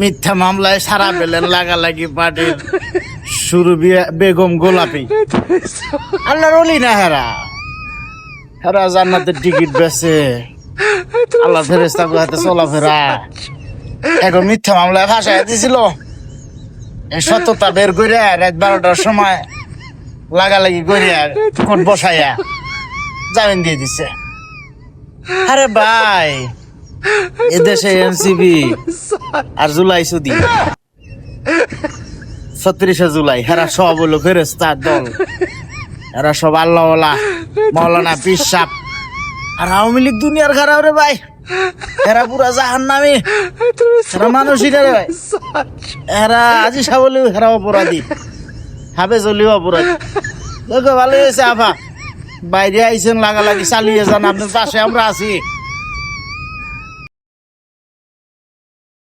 মিথ্যা মামলায় সারা পেলেন লাগালাগি পার্টির শুরু বেগম গোলাপি। আল্লাহর অলি না হেরা? হেরা জান্নাতের টিকিট বেছে আল্লাহ ফেরেস্তা হাতে চলাফেরা এখন মিথ্যা মামলায় ফাঁসাই দিছিল। এই সত্যতা বের করে রাত বারোটার সময় লাগালাগি করে কোট বসাইয়া জামিন দিয়ে দিছে। আরে ভাই এদেশে এনসিবি আর জুলাই ছত্রিশে জুলাই, হেরা সব হলো ফেরেস্তার দল। এরা সব আর আওয়ামী লীগ দুনিয়ার খারাপ রে ভাই। এরা পুরা জাহান নামি এরা মানুষই রে ভাই। এরা আজি সাবলেও হেরা অপরাধী। হাবে চলিও অপরাধী। দেখো ভালো হয়েছে, আফা। বাইরে আইছেন, লাগালাগি চালিয়ে যান, আপনার পাশে আমরা আছি।